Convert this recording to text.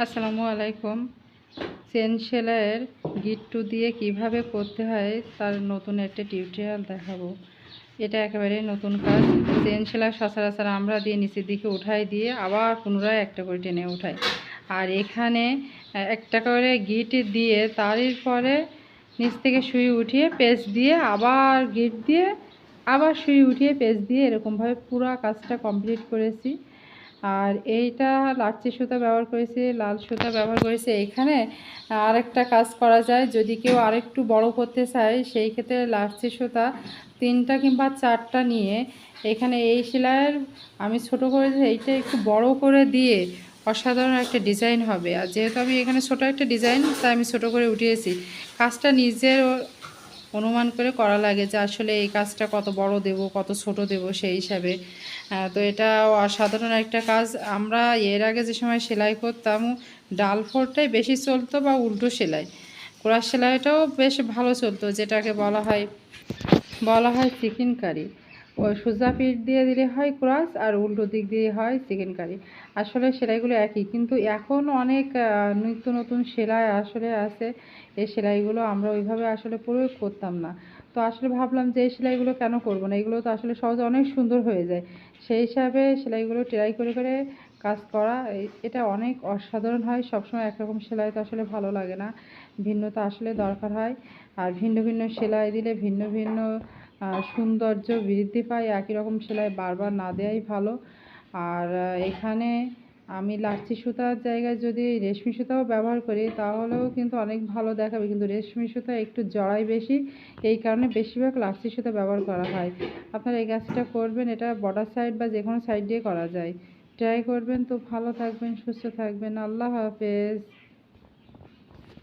আসসালামু আলাইকুম। চেন সেলাইয়ের গিট্টু দিয়ে কীভাবে করতে হয় তার নতুন একটা টিউটোরিয়াল দেখাবো। এটা একেবারে নতুন কাজ। চেন সেলাই সচরাচর আমরা দিয়ে নিচের দিকে উঠাই দিয়ে আবার পুনরায় একটা করে টেনে উঠাই। আর এখানে একটা করে গিট দিয়ে তারই পরে নিচ থেকে সুই উঠিয়ে পেজ দিয়ে আবার গিট দিয়ে, আবার সুই উঠিয়ে পেজ দিয়ে এরকমভাবে পুরো কাজটা কমপ্লিট করেছি। আর এইটা লাচ্ছি সুতা ব্যবহার করেছি, লাল সুতা ব্যবহার করেছি। এখানে আরেকটা কাজ করা যায়, যদি কেউ আরেকটু বড় করতে চায়, সেই ক্ষেত্রে লাচ্ছি সুতা তিনটা কিংবা চারটা নিয়ে এখানে এই সেলাইয়ের আমি ছোট করে এইটা একটু বড় করে দিয়ে অসাধারণ একটা ডিজাইন হবে। আর যেহেতু আমি এখানে ছোট একটা ডিজাইন, তাই আমি ছোট করে উঠিয়েছি। কাজটা নিজের অনুমান করে করা লাগে যে আসলে এই কাজটা কত বড় দেব, কত ছোট দেব সেই হিসাবে। তো এটা অসাধারণ একটা কাজ। আমরা এর আগে যে সময় সেলাই করতাম, ডাল ফোরটাই বেশি চলতো বা উল্টো সেলাই? কোরআ সেলাইটাও বেশ ভালো চলতো, যেটাকে বলা হয় বলা হয় চিকেন কারি সোজা পিঠ দিয়ে দিলে হয় ক্রস আর উল্টো দিক দিয়ে হয় চিকেন কারি আসলে সেলাইগুলো একই, কিন্তু এখন অনেক নিত্য নতুন সেলাই আসলে আছে। এই সেলাইগুলো আমরা ওইভাবে আসলে প্রয়োগ করতাম না। তো আসলে ভাবলাম যে এই সেলাইগুলো কেন করব না? এগুলো তো আসলে সহজে অনেক সুন্দর হয়ে যায়। সেই হিসাবে সেলাইগুলো ট্রাই করে করে কাজ করা এটা অনেক অসাধারণ হয়। সবসময় একরকম সেলাই তো আসলে ভালো লাগে না। ভিন্নতা আসলে দরকার হয়। আর ভিন্ন ভিন্ন সেলাই দিলে ভিন্ন ভিন্ন সৌন্দর্য বৃদ্ধি পায়, একই রকম সেলাই বারবার না দেওয়াই ভালো। আর এখানে আমি লাচ্ছি সুতার জায়গায় যদি রেশমি সুতাও ব্যবহার করি, তাহলেও কিন্তু অনেক ভালো দেখাবে। কিন্তু রেশমি সুতা একটু জড়াই বেশি, এই কারণে বেশিরভাগ লাচ্ছি সুতা ব্যবহার করা হয়। আপনারা এই কাজটা করবেন, এটা বর্ডার সাইড বা যে কোনো সাইড দিয়ে করা যায়। ট্রাই করবেন, তো ভালো থাকবেন, সুস্থ থাকবেন। আল্লাহ হাফেজ।